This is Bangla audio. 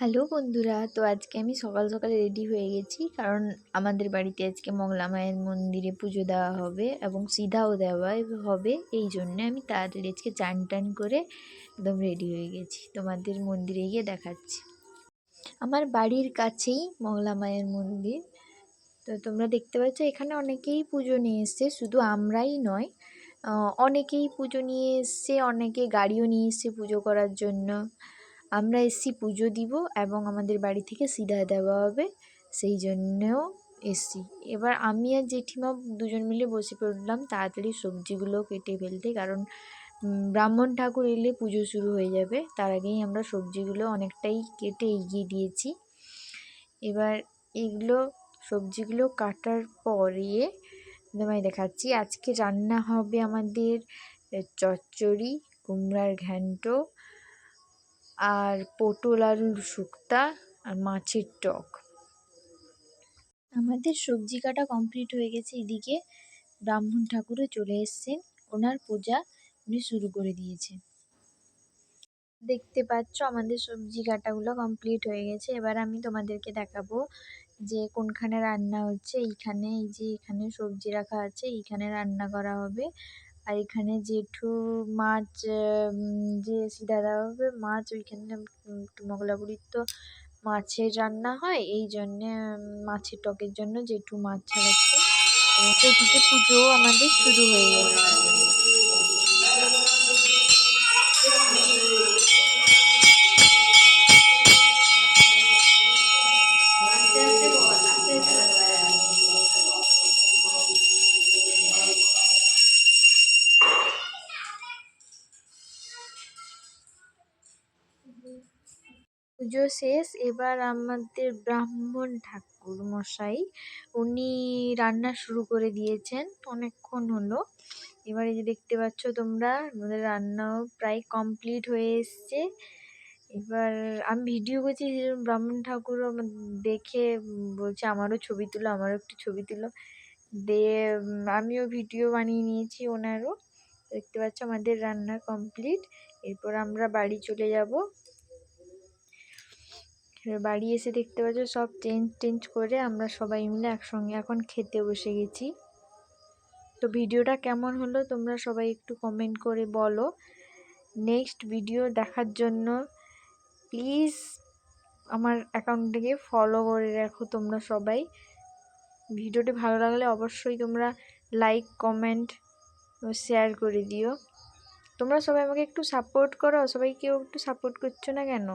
হ্যালো বন্ধুরা, তো আজকে আমি সকাল সকাল রেডি হয়ে গেছি। কারণ আমাদের বাড়িতে আজকে মংলা মায়ের মন্দিরে পুজো দেওয়া হবে এবং সিধাও দেওয়া হবে। এই জন্যে আমি তাড়াতাড়ি আজকে চান টান করে একদম রেডি হয়ে গেছি। তোমাদের মন্দিরে গিয়ে দেখাচ্ছি। আমার বাড়ির কাছেই মংলা মায়ের মন্দির। তো তোমরা দেখতে পাচ্ছ, এখানে অনেকেই পুজো নিয়ে এসছে। শুধু আমরাই নয় অনেকেই পুজো নিয়ে এসছে, অনেকে গাড়িও নিয়ে এসছে পুজো করার জন্য। আমরা এসছি পুজো দিব এবং আমাদের বাড়ি থেকে সিধা দেওয়া হবে, সেই জন্যেও এসছি। এবার আমি আর জেঠিমা দুজন মিলে বসে পড়লাম, তাড়াতাড়ি সবজিগুলো কেটে ফেলতে, কারণ ব্রাহ্মণ ঠাকুর এলে পুজো শুরু হয়ে যাবে, তার আগেই আমরা সবজিগুলো অনেকটাই কেটে এগিয়ে দিয়েছি। এবার এগুলো সবজিগুলো কাটার পরে তোমায় দেখাচ্ছি, আজকে রান্না হবে আমাদের চচ্চড়ি, কুমড়ার ঘ্যান্ট আর পটল আর শুক্তা আর মাছের টক। আমাদের সবজি কাটা কমপ্লিট হয়ে গেছে, এদিকে ব্রাহ্মণ ঠাকুরও চলে এসছেন। ওনার পূজা উনি শুরু করে দিয়েছে। দেখতে পাচ্ছ আমাদের সবজি কাটাগুলো কমপ্লিট হয়ে গেছে। এবার আমি তোমাদেরকে দেখাবো যে কোনখানে রান্না হচ্ছে। এইখানে এই যে এখানে সবজি রাখা আছে, এইখানে রান্না করা হবে। আর এখানে জেঠু, মাছ যে দেওয়া হবে, মাছ, ওইখানে মগলাপুরীর তো মাছের রান্না হয়। এই জন্যে মাছের টকের জন্য জেঠু মাছ ছাড়াচ্ছে। এদিকে পুজোও আমাদের শুরু হয়ে গেছে। পুজো শেষ, এবার আমাদের ব্রাহ্মণ ঠাকুর মশাই, উনি রান্না শুরু করে দিয়েছেন, অনেকক্ষণ হলো। এবার যে দেখতে পাচ্ছ তোমরা, আমাদের রান্নাও প্রায় কমপ্লিট হয়ে এসছে। এবার আমি ভিডিও করছি ব্রাহ্মণ ঠাকুর দেখে, বলছে আমারও ছবি তুলো, আমারও একটু ছবি তুলো। দিয়ে আমিও ভিডিও বানিয়ে নিয়েছি ওনারও। দেখতে পাচ্ছ আমাদের রান্না কমপ্লিট এরপর আমরা বাড়ি চলে যাব। বাড়ি এসে দেখতে পাচ্ছ সব চেঞ্জ টেঞ্জ করে আমরা সবাই মিলে একসঙ্গে এখন খেতে বসে গেছি। তো ভিডিওটা কেমন হলো তোমরা সবাই একটু কমেন্ট করে বলো। নেক্সট ভিডিও দেখার জন্য প্লিজ আমার অ্যাকাউন্টটিকে ফলো করে রাখো তোমরা সবাই। ভিডিওটি ভালো লাগলে অবশ্যই তোমরা লাইক কমেন্ট শেয়ার করে দিও। তোমরা সবাই আমাকে একটু সাপোর্ট করো সবাই কেউ একটু সাপোর্ট করছ না কেন?